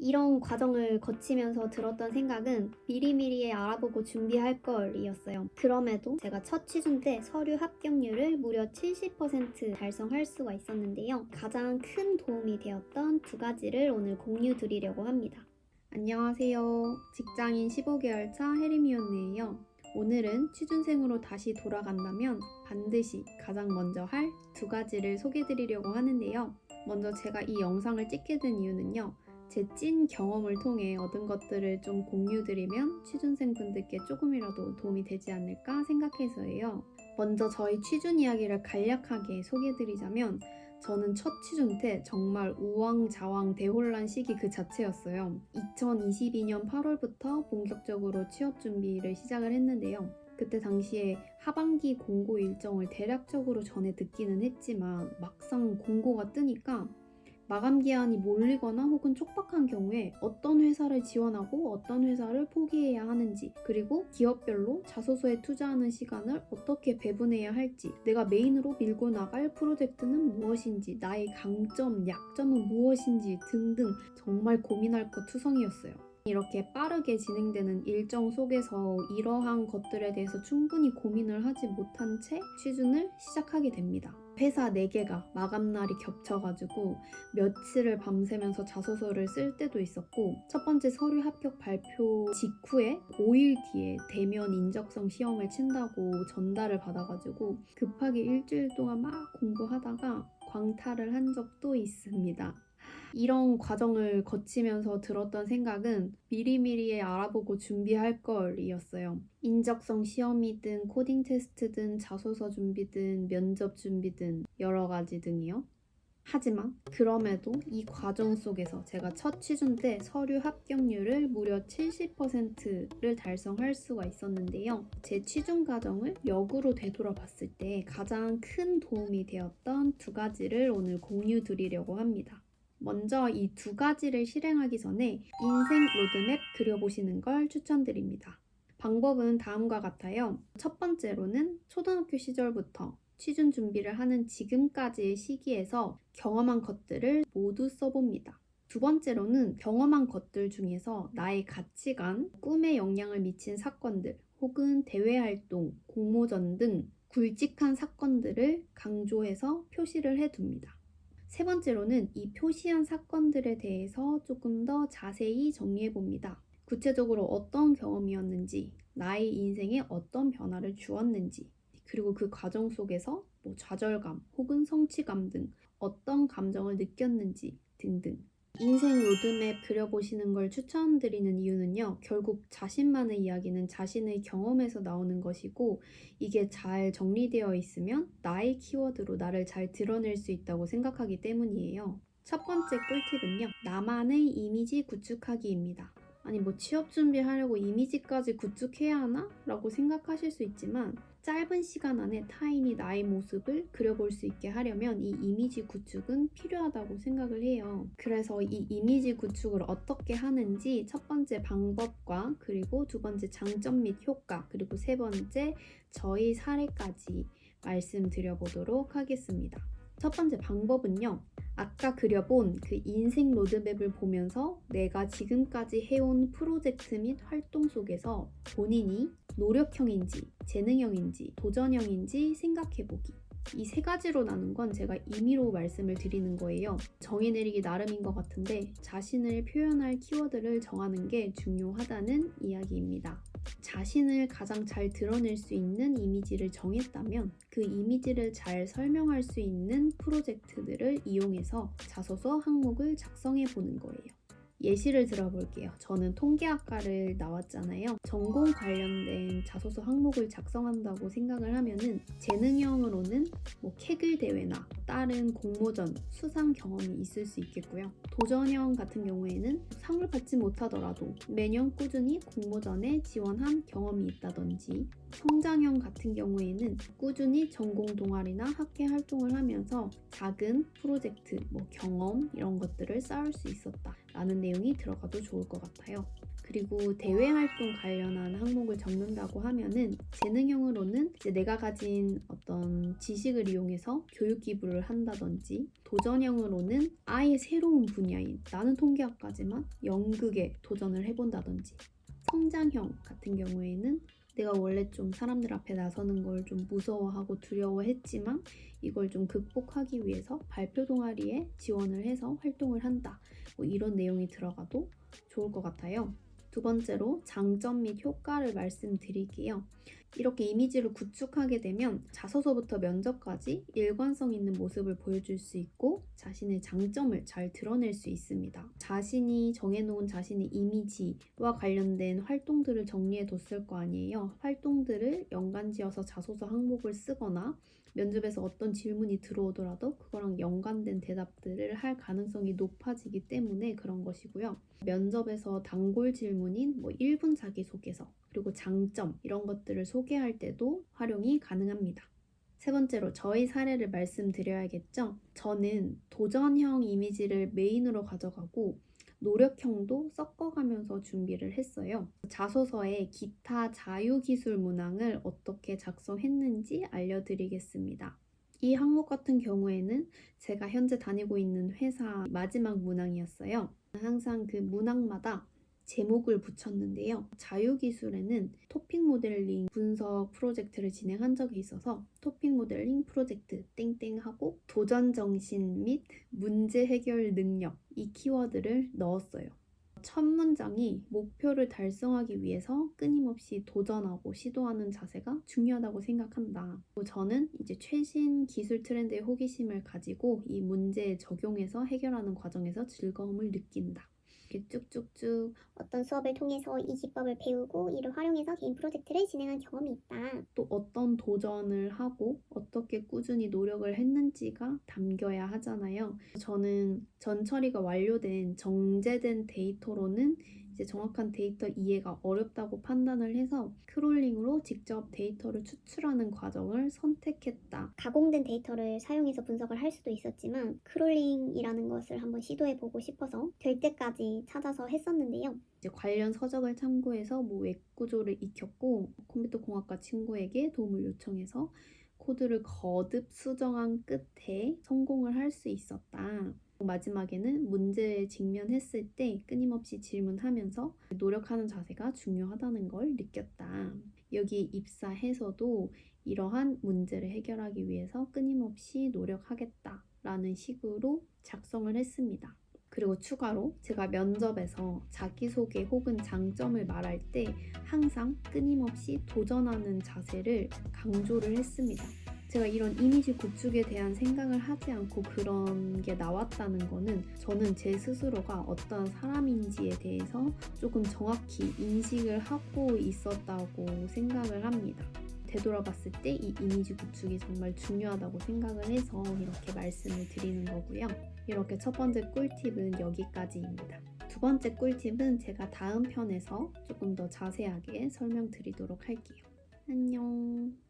이런 과정을 거치면서 들었던 생각은 미리미리 알아보고 준비할 걸이었어요. 그럼에도 제가 첫 취준 때 서류 합격률을 무려 70% 달성할 수가 있었는데요. 가장 큰 도움이 되었던 두 가지를 오늘 공유 드리려고 합니다. 안녕하세요. 직장인 15개월 차 해리미온네예요. 오늘은 취준생으로 다시 돌아간다면 반드시 가장 먼저 할 두 가지를 소개드리려고 하는데요. 먼저 제가 이 영상을 찍게 된 이유는요. 제 찐 경험을 통해 얻은 것들을 좀 공유드리면 취준생 분들께 조금이라도 도움이 되지 않을까 생각해서예요. 먼저 저희 취준 이야기를 간략하게 소개드리자면 저는 첫 취준 때 정말 우왕좌왕 대혼란 시기 그 자체였어요. 2022년 8월부터 본격적으로 취업 준비를 시작을 했는데요. 그때 당시에 하반기 공고 일정을 대략적으로 전에 듣기는 했지만 막상 공고가 뜨니까 마감 기한이 몰리거나 혹은 촉박한 경우에 어떤 회사를 지원하고 어떤 회사를 포기해야 하는지 그리고 기업별로 자소서에 투자하는 시간을 어떻게 배분해야 할지 내가 메인으로 밀고 나갈 프로젝트는 무엇인지 나의 강점, 약점은 무엇인지 등등 정말 고민할 것 투성이었어요. 이렇게 빠르게 진행되는 일정 속에서 이러한 것들에 대해서 충분히 고민을 하지 못한 채 취준을 시작하게 됩니다. 회사 4개가 마감날이 겹쳐가지고 며칠을 밤새면서 자소서를 쓸 때도 있었고 첫 번째 서류 합격 발표 직후에 5일 뒤에 대면 인적성 시험을 친다고 전달을 받아가지고 급하게 일주일 동안 막 공부하다가 광탈을 한 적도 있습니다. 이런 과정을 거치면서 들었던 생각은 미리미리 알아보고 준비할 걸이었어요. 인적성 시험이든 코딩 테스트든 자소서 준비든 면접 준비든 여러 가지 등이요. 하지만 그럼에도 이 과정 속에서 제가 첫 취준 때 서류 합격률을 무려 70%를 달성할 수가 있었는데요. 제 취준 과정을 역으로 되돌아봤을 때 가장 큰 도움이 되었던 두 가지를 오늘 공유 드리려고 합니다. 먼저 이 두 가지를 실행하기 전에 인생 로드맵 그려보시는 걸 추천드립니다. 방법은 다음과 같아요. 첫 번째로는 초등학교 시절부터 취준 준비를 하는 지금까지의 시기에서 경험한 것들을 모두 써봅니다. 두 번째로는 경험한 것들 중에서 나의 가치관, 꿈에 영향을 미친 사건들, 혹은 대외 활동, 공모전 등 굵직한 사건들을 강조해서 표시를 해둡니다. 세 번째로는 이 표시한 사건들에 대해서 조금 더 자세히 정리해 봅니다. 구체적으로 어떤 경험이었는지, 나의 인생에 어떤 변화를 주었는지, 그리고 그 과정 속에서 뭐 좌절감 혹은 성취감 등 어떤 감정을 느꼈는지 등등. 인생 로드맵 그려보시는 걸 추천드리는 이유는요, 결국 자신만의 이야기는 자신의 경험에서 나오는 것이고, 이게 잘 정리되어 있으면 나의 키워드로 나를 잘 드러낼 수 있다고 생각하기 때문이에요. 첫 번째 꿀팁은요, 나만의 이미지 구축하기입니다. 아니, 뭐 취업 준비하려고 이미지까지 구축해야 하나? 라고 생각하실 수 있지만, 짧은 시간 안에 타인이 나의 모습을 그려볼 수 있게 하려면 이 이미지 구축은 필요하다고 생각을 해요. 그래서 이 이미지 구축을 어떻게 하는지 첫 번째 방법과 그리고 두 번째 장점 및 효과 그리고 세 번째 저희 사례까지 말씀드려 보도록 하겠습니다. 첫 번째 방법은요. 아까 그려본 그 인생 로드맵을 보면서 내가 지금까지 해온 프로젝트 및 활동 속에서 본인이 노력형인지, 재능형인지, 도전형인지 생각해보기. 이 세 가지로 나눈 건 제가 임의로 말씀을 드리는 거예요. 정의 내리기 나름인 것 같은데 자신을 표현할 키워드를 정하는 게 중요하다는 이야기입니다. 자신을 가장 잘 드러낼 수 있는 이미지를 정했다면 그 이미지를 잘 설명할 수 있는 프로젝트들을 이용해서 자소서 항목을 작성해 보는 거예요. 예시를 들어볼게요. 저는 통계학과를 나왔잖아요. 전공 관련된 자소서 항목을 작성한다고 생각을 하면은 재능형으로는 뭐 케글 대회나 다른 공모전, 수상 경험이 있을 수 있겠고요. 도전형 같은 경우에는 상을 받지 못하더라도 매년 꾸준히 공모전에 지원한 경험이 있다든지 성장형 같은 경우에는 꾸준히 전공 동아리나 학회 활동을 하면서 작은 프로젝트, 뭐 경험 이런 것들을 쌓을 수 있었다. 라는 내용이 들어가도 좋을 것 같아요. 그리고 대외 활동 관련한 항목을 적는다고 하면은 재능형으로는 이제 내가 가진 어떤 지식을 이용해서 교육 기부를 한다든지 도전형으로는 아예 새로운 분야인 나는 통계학과지만 연극에 도전을 해본다든지 성장형 같은 경우에는 내가 원래 좀 사람들 앞에 나서는 걸 좀 무서워하고 두려워했지만 이걸 좀 극복하기 위해서 발표 동아리에 지원을 해서 활동을 한다. 뭐 이런 내용이 들어가도 좋을 것 같아요. 두 번째로 장점 및 효과를 말씀드릴게요. 이렇게 이미지를 구축하게 되면 자소서부터 면접까지 일관성 있는 모습을 보여줄 수 있고 자신의 장점을 잘 드러낼 수 있습니다. 자신이 정해놓은 자신의 이미지와 관련된 활동들을 정리해 뒀을 거 아니에요. 활동들을 연관지어서 자소서 항목을 쓰거나 면접에서 어떤 질문이 들어오더라도 그거랑 연관된 대답들을 할 가능성이 높아지기 때문에 그런 것이고요. 면접에서 단골 질문인 뭐 1분 자기소개서 그리고 장점 이런 것들을 소개할 때도 활용이 가능합니다. 세 번째로 저의 사례를 말씀드려야겠죠. 저는 도전형 이미지를 메인으로 가져가고 노력형도 섞어가면서 준비를 했어요. 자소서에 기타 자유기술 문항을 어떻게 작성했는지 알려드리겠습니다. 이 항목 같은 경우에는 제가 현재 다니고 있는 회사 마지막 문항이었어요. 항상 그 문항마다 제목을 붙였는데요. 자유기술에는 토픽 모델링 분석 프로젝트를 진행한 적이 있어서 토픽 모델링 프로젝트 땡땡하고 도전 정신 및 문제 해결 능력 이 키워드를 넣었어요. 첫 문장이 목표를 달성하기 위해서 끊임없이 도전하고 시도하는 자세가 중요하다고 생각한다. 저는 이제 최신 기술 트렌드에 호기심을 가지고 이 문제에 적용해서 해결하는 과정에서 즐거움을 느낀다. 쭉쭉쭉 어떤 수업을 통해서 이 기법을 배우고 이를 활용해서 개인 프로젝트를 진행한 경험이 있다. 또 어떤 도전을 하고 어떻게 꾸준히 노력을 했는지가 담겨야 하잖아요. 저는 전처리가 완료된 정제된 데이터로는 이제 정확한 데이터 이해가 어렵다고 판단을 해서 크롤링으로 직접 데이터를 추출하는 과정을 선택했다. 가공된 데이터를 사용해서 분석을 할 수도 있었지만 크롤링이라는 것을 한번 시도해 보고 싶어서 될 때까지 찾아서 했었는데요. 이제 관련 서적을 참고해서 뭐 웹구조를 익혔고 컴퓨터 공학과 친구에게 도움을 요청해서 코드를 거듭 수정한 끝에 성공을 할 수 있었다. 마지막에는 문제에 직면했을 때 끊임없이 질문하면서 노력하는 자세가 중요하다는 걸 느꼈다. 여기 입사해서도 이러한 문제를 해결하기 위해서 끊임없이 노력하겠다 라는 식으로 작성을 했습니다. 그리고 추가로 제가 면접에서 자기소개 혹은 장점을 말할 때 항상 끊임없이 도전하는 자세를 강조를 했습니다. 제가 이런 이미지 구축에 대한 생각을 하지 않고 그런 게 나왔다는 거는 저는 제 스스로가 어떤 사람인지에 대해서 조금 정확히 인식을 하고 있었다고 생각을 합니다. 되돌아봤을 때 이 이미지 구축이 정말 중요하다고 생각을 해서 이렇게 말씀을 드리는 거고요. 이렇게 첫 번째 꿀팁은 여기까지입니다. 두 번째 꿀팁은 제가 다음 편에서 조금 더 자세하게 설명드리도록 할게요. 안녕.